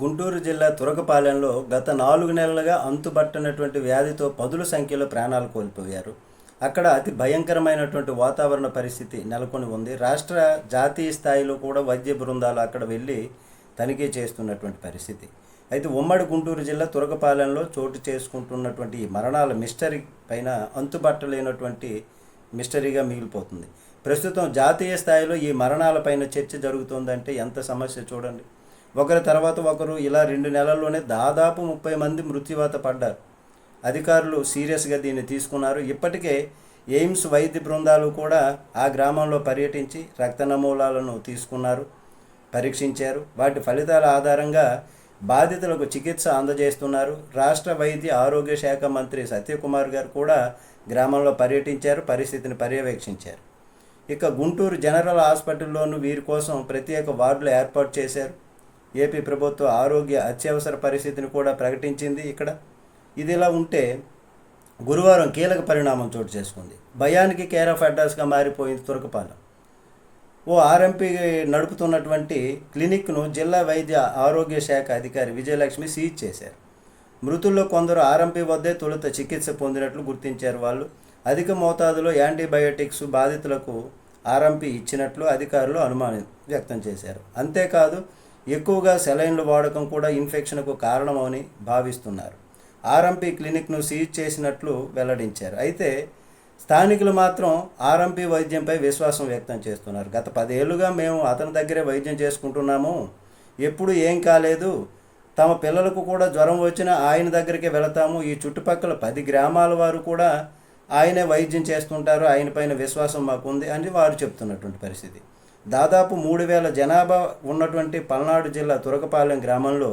గుంటూరు జిల్లా తురకపాలెంలో గత నాలుగు నెలలుగా అంతుబట్టనటువంటి వ్యాధితో పదుల సంఖ్యలో ప్రాణాలు కోల్పోయారు. అక్కడ అతి భయంకరమైనటువంటి వాతావరణ పరిస్థితి నెలకొని ఉంది. రాష్ట్ర జాతీయ స్థాయిలో కూడా వైద్య బృందాలు అక్కడ వెళ్ళి తనిఖీ చేస్తున్నటువంటి పరిస్థితి. అయితే ఉమ్మడి గుంటూరు జిల్లా తురకపాలెంలో చోటు చేసుకుంటున్నటువంటి ఈ మరణాల మిస్టరీ పైన అంతుబట్టలేనటువంటి మిస్టరీగా మిగిలిపోతుంది. ప్రస్తుతం జాతీయ స్థాయిలో ఈ మరణాలపైన చర్చ జరుగుతోందంటే ఎంత సమస్య చూడండి. ఒకరి తర్వాత ఒకరు ఇలా రెండు నెలల్లోనే దాదాపు ముప్పై మంది మృత్యువాత పడ్డారు. అధికారులు సీరియస్గా దీన్ని తీసుకున్నారు. ఇప్పటికే ఎయిమ్స్ వైద్య బృందాలు కూడా ఆ గ్రామంలో పర్యటించి రక్త నమూనాలను తీసుకున్నారు పరీక్షించారు. వాటి ఫలితాల ఆధారంగా బాధితులకు చికిత్స అందజేస్తున్నారు. రాష్ట్ర వైద్య ఆరోగ్య శాఖ మంత్రి సత్యకుమార్ గారు కూడా గ్రామంలో పర్యటించారు పరిస్థితిని పర్యవేక్షించారు. ఇక గుంటూరు జనరల్ హాస్పిటల్లోనూ వీరి కోసం ప్రత్యేక వార్డులు ఏర్పాటు చేశారు. ఏపీ ప్రభుత్వ ఆరోగ్య అత్యవసర పరిస్థితిని కూడా ప్రకటించింది ఇక్కడ. ఇది ఇలా ఉంటే గురువారం కీలక పరిణామం చోటు చేసుకుంది. భయానికి కేర్ ఆఫ్ అడ్రస్గా మారిపోయింది తురకపాలెం ఓ ఆర్ఎంపీ నడుపుతున్నటువంటి క్లినిక్ను జిల్లా వైద్య ఆరోగ్య శాఖ అధికారి విజయలక్ష్మి సీజ్ చేశారు. మృతుల్లో కొందరు ఆర్ఎంపీ వద్దే తొలుత చికిత్స పొందినట్లు గుర్తించారు వాళ్ళు. అధిక మోతాదులో యాంటీబయోటిక్స్ బాధితులకు ఆర్ఎంపీ ఇచ్చినట్లు అధికారులు అనుమానం వ్యక్తం చేశారు. అంతేకాదు ఎక్కువగా సెలైన్ల వాడకం కూడా ఇన్ఫెక్షన్కు కారణమని భావిస్తున్నారు. ఆర్ఎంపీ క్లినిక్ను సీజ్ చేసినట్లు వెల్లడించారు. అయితే స్థానికులు మాత్రం ఆర్ఎంపీ వైద్యంపై విశ్వాసం వ్యక్తం చేస్తున్నారు. గత పదేళ్ళుగా మేము అతని దగ్గరే వైద్యం చేసుకుంటున్నాము. ఎప్పుడు ఏం కాలేదు. తమ పిల్లలకు కూడా జ్వరం వచ్చినా ఆయన దగ్గరికి వెళతాము. ఈ చుట్టుపక్కల పది గ్రామాల వారు కూడా ఆయనే వైద్యం చేస్తుంటారు. ఆయన పైన విశ్వాసం మాకుంది అని వారు చెప్తున్నటువంటి పరిస్థితి. దాదాపు మూడు వేల జనాభా ఉన్నటువంటి పల్నాడు జిల్లా తురకపాలెం గ్రామంలో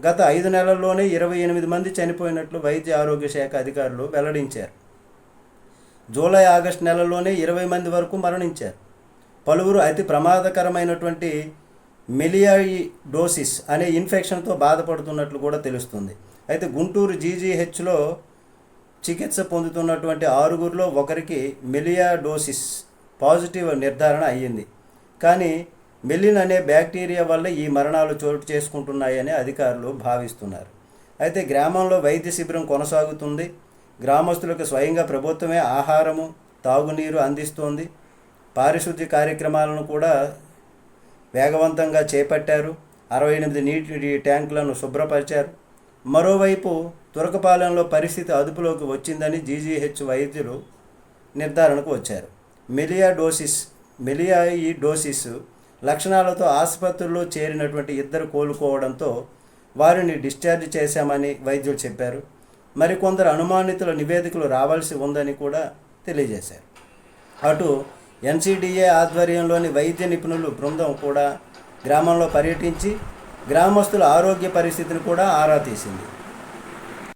గత ఐదు నెలల్లోనే ఇరవై ఎనిమిది మంది చనిపోయినట్లు వైద్య ఆరోగ్య శాఖ అధికారులు వెల్లడించారు. జూలై ఆగస్టు నెలలోనే ఇరవై మంది వరకు మరణించారు. పలువురు అతి ప్రమాదకరమైనటువంటి మెలియాయిడోసిస్ అనే ఇన్ఫెక్షన్తో బాధపడుతున్నట్లు కూడా తెలుస్తుంది. అయితే గుంటూరు జీజీహెచ్లో చికిత్స పొందుతున్నటువంటి ఆరుగురిలో ఒకరికి మెలియాడోసిస్ పాజిటివ్ నిర్ధారణ అయ్యింది. కానీ మెల్లిన్ అనే బ్యాక్టీరియా వల్ల ఈ మరణాలు చోటు చేసుకుంటున్నాయని అధికారులు భావిస్తున్నారు. అయితే గ్రామంలో వైద్య శిబిరం కొనసాగుతుంది. గ్రామస్తులకు స్వయంగా ప్రభుత్వమే ఆహారము తాగునీరు అందిస్తోంది. పారిశుద్ధ్య కార్యక్రమాలను కూడా వేగవంతంగా చేపట్టారు. అరవై ఎనిమిది నీటి ట్యాంకులను శుభ్రపరిచారు. మరోవైపు తురకపాలెంలో పరిస్థితి అదుపులోకి వచ్చిందని జీజీహెచ్ వైద్యులు నిర్ధారణకు వచ్చారు. మిలియాడోసిస్ డోసిస్ డోసిస్ లక్షణాలతో ఆసుపత్రిలో చేరినటువంటి ఇద్దరు కోలుకోవడంతో వారిని డిశ్చార్జ్ చేశామని వైద్యులు చెప్పారు. మరికొందరు అనుమానితుల నివేదికలు రావాల్సి ఉందని కూడా తెలియజేశారు. అటు ఎన్సీడీఏ ఆధ్వర్యంలోని వైద్య నిపుణులు బృందం కూడా గ్రామంలో పర్యటించి గ్రామస్తుల ఆరోగ్య పరిస్థితిని కూడా ఆరా తీసింది.